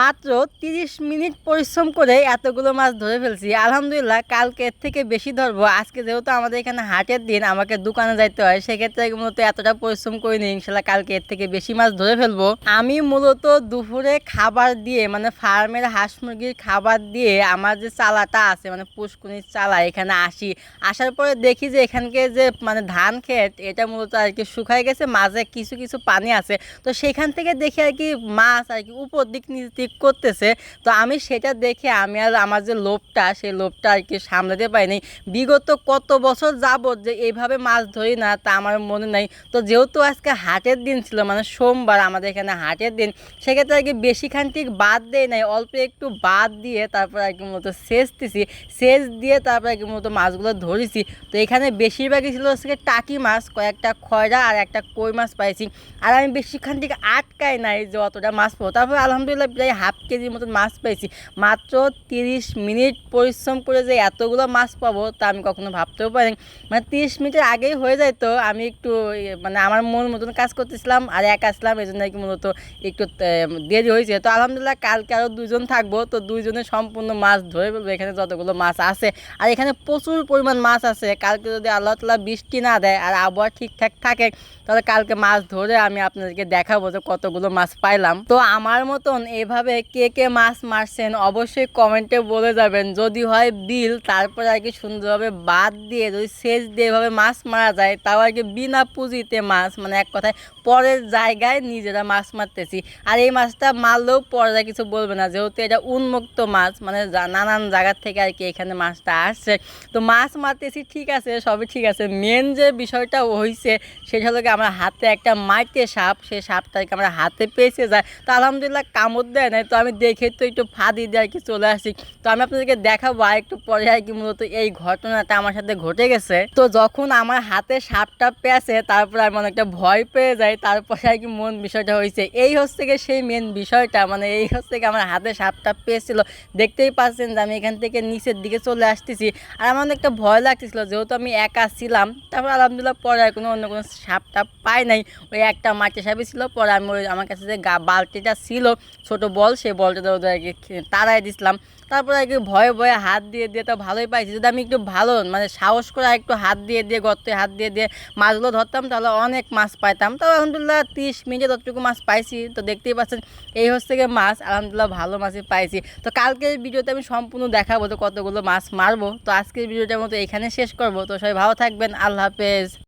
মাত্র তিরিশ মিনিট পরিশ্রম করে এতগুলো মাছ ধরে ফেলছি। আলহামদুলিল্লাহ, কালকে এর থেকে বেশি ধরবো। আজকে যেহেতু আমাদের এখানে হাটের দিন, আমাকে দোকানে যাইতে হয়, সেক্ষেত্রে মূলত এতটা পরিশ্রম করিনি। ইনশাল্লাহ কালকে এর থেকে বেশি মাছ ধরে ফেলব। আমি মূলত দুপুরে খাবার দিয়ে মানে ফার্মের হাঁস মুরগির খাবার দিয়ে আমার যে চালাটা আছে মানে পুষ্কুনির চালা, এখানে আসি। আসার পরে দেখি যে এখানকে যে মানে ধান ক্ষেত, এটা মূলত আর কি শুকায় গেছে, মাঝে কিছু কিছু পানি আছে। তো সেখান থেকে দেখি আর কি মাছ আর কি উপর দিক দিক করতেছে, তো আমি সেটা দেখে আমি আর আমার যে লোভটা, সেই লোভটা আর কি সামলাতে পারিনি। বিগত কত বছর যাবত যে এইভাবে মাছ ধরি না তা আমার মনে নাই। তো যেহেতু আজকে হাটের দিন ছিল মানে সোমবার আমাদের এখানে হাটের দিন, সেক্ষেত্রে আর কি বেশি ঠিক বাদ দেয় নাই, অল্প একটু বাদ দিয়ে তারপর আর কি মূলত সেচ দিছি। সেচ দিয়ে তারপর আর কি মূলত মাছগুলো ধরেছি। তো এখানে বেশিরভাগই ছিল হচ্ছে টাকি মাছ, কয়েকটা খয়রা আর একটা কই মাছ পাইছি। আর আমি বেশিক্ষণ থেকে আটকাই নাই যে অতটা মাছ পাবো। তারপর আলহামদুলিল্লাহ প্রায় হাফ কেজির মতন মাছ পেয়েছি। মাত্র তিরিশ মিনিট পরিশ্রম করে যে এতগুলো মাছ পাবো তা আমি কখনো ভাবতেও পারিনি। মানে তিরিশ মিনিটের আগেই হয়ে যায় তো আমি একটু মানে আমার মন মতন কাজ করতেছিলাম, আর একা আসলাম, এই জন্য কি মূলত একটু দেরি হয়েছে। তো আলহামদুলিল্লাহ কালকে আরও দুজন থাকব, তো দুইজনে সম্পূর্ণ মাছ ধরে ফেলব। এখানে যতগুলো মাছ আছে, আর এখানে প্রচুর পরিমাণ মাছ আছে। কালকে যদি আল্লাহ তালা বৃষ্টি না দেয়, আর আবহাওয়া ঠিকঠাক থাকে, তাহলে কালকে মাছ ধরে আমি আপনাদেরকে দেখাবো যে কতগুলো মাছ পাইলাম। তো আমার মতন এভাবে কে কে মাছ মারছেন অবশ্যই কমেন্টে বলে যাবেন। যদি হয় বিল, তারপর আর কি সুন্দরভাবে বাদ দিয়ে যদি সেচ দিয়ে এভাবে মাছ মারা যায়, তাও আর কি বিনা পুঁজিতে মাছ মানে এক কথায় পরের জায়গায় নিজেরা মাছ মারতেছি। আর এই মাছটা মারলেও পরে কিছু বলবে না, যেহেতু এটা উন্মুক্ত মাছ মানে নানান জায়গার থেকে আর কি এখানে মাছটা আসছে। তো মাছ মারতেছি, ঠিক আছে, সবই ঠিক আছে। মেন যে বিষয়টা হয়েছে সেটা হলো কি আমার হাতে একটা মাইটে সাপ, সেই সাপটাকে আমরা হাতে পেয়েছে যায় তো আলহামদুলিল্লাহ কামড় দেয় নাই, তো আমি দেখে তো একটু ফাঁদি দিয়ে আর কি চলে আসি। তো আমি আপনাদেরকে দেখাবো আর একটু পরে আর কি মূলত এই ঘটনাটা আমার সাথে ঘটে গেছে। তো যখন আমার হাতে সাপটা পেয়েছে, তারপরে আমি অনেকটা ভয় পেয়ে যাই, তারপরে আর কি মন বিষয়টা হয়েছে। এই হচ্ছে গিয়ে সেই মেন বিষয়টা মানে এই হচ্ছে কি আমার হাতে সাপটা পেয়েছিল। দেখতেই পাচ্ছেন যে আমি এখান থেকে নিচের দিকে চলে আসতেছি। আর আমার অনেকটা ভয় লাগতেছিল, যেহেতু আমি একা ছিলাম, তারপর আলহামদুলিল্লাহ পরে কোনো, অন্য কোনো সাপটা পাই নাই। ওই একটা মাটি সাপই ছিল, পরে আমি ওই আমার কাছে যে বালতিটা ছিল, ছোট বল, সেই বলটা ওদের আর কি তাড়াই দিছিলাম। তারপরে আর কি ভয়ে ভয়ে হাত দিয়ে দিয়ে তো ভালোই পাইছি। যদি আমি একটু ভালো মানে সাহস করে একটু হাত দিয়ে দিয়ে, গর্তে হাত দিয়ে দিয়ে মাছগুলো ধরতাম, তাহলে অনেক মাছ পাইতাম। তো আলহামদুলিল্লাহ তিরিশ মিনিটে ততটুকু মাছ পাইছি, তো দেখতেই পাচ্ছেন এই হচ্ছে গিয়ে মাছ। আলহামদুলিল্লাহ ভালো মাছই পাইছি। তো কালকের ভিডিওতে আমি সম্পূর্ণ দেখাবো তো কতগুলো মাছ মারবো। তো আজকের ভিডিওটার মতো এখানে শেষ করব। তো সবাই ভালো থাকবেন। আল্লাহ হাফেজ।